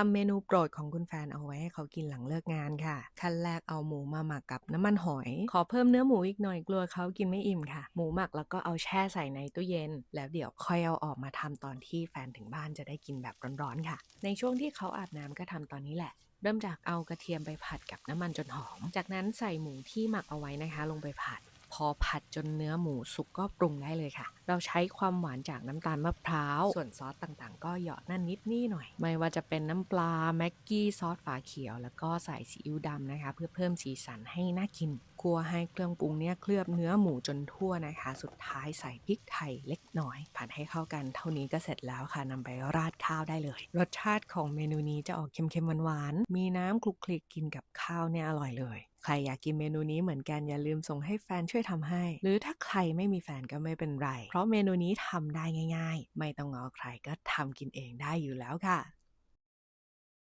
ทำเมนูโปรดของคุณแฟนเอาไว้ให้เขากินหลังเลิกงานค่ะ ขั้นแรกเอาหมูมาหมักกับน้ำมันหอย ขอเพิ่มเนื้อหมูอีกหน่อยกลัวเขากินไม่อิ่มค่ะ หมูหมักแล้วก็เอาแช่ใส่ในตู้เย็น แล้วเดี๋ยวค่อยเอาออกมาทำตอนที่แฟนถึงบ้านจะได้กินแบบร้อนๆค่ะ ในช่วงที่เขาอาบน้ำก็ทำตอนนี้แหละเริ่มจากเอากระเทียมไปผัดกับน้ำมันจนหอม จากนั้นใส่หมูที่หมักเอาไว้นะคะ ลงไปผัด อผัดจนเนื้อหมูสุกก็ปรุงได้เลยค่ะ เราใช้ความหวานจากน้ำตาลมะพร้าว ส่วนซอสต่างๆ ก็เหยาะนั่นนิดนี่หน่อย ไม่ว่าจะเป็นน้ำปลาแม็กกี้ซอสฝาเขียว แล้วก็ใส่ซีอิ๊วดำนะคะ เพื่อเพิ่มสีสันให้น่ากินกลัวให้เครื่องปรุงเนี่ยเคลือบเนื้อหมูจนทั่วนะคะ สุดท้ายใส่พริกไทยเล็กน้อย ผัดให้เข้ากันเท่านี้ก็เสร็จแล้วค่ะนำไปราดข้าวได้เลย รสชาติของเมนูนี้จะออกเค็มๆหวานๆมีน้ำคลุกคลิกกินกับข้าวเนี่ยอร่อยเลยใครอยากกินเมนูนี้เหมือนกันอย่าลืมส่งให้แฟนช่วยทำให้ หรือถ้าใครไม่มีแฟนก็ไม่เป็นไร เพราะเมนูนี้ทำได้ง่าย ๆ ไม่ต้องงอใครก็ทำกินเองได้อยู่แล้วค่ะ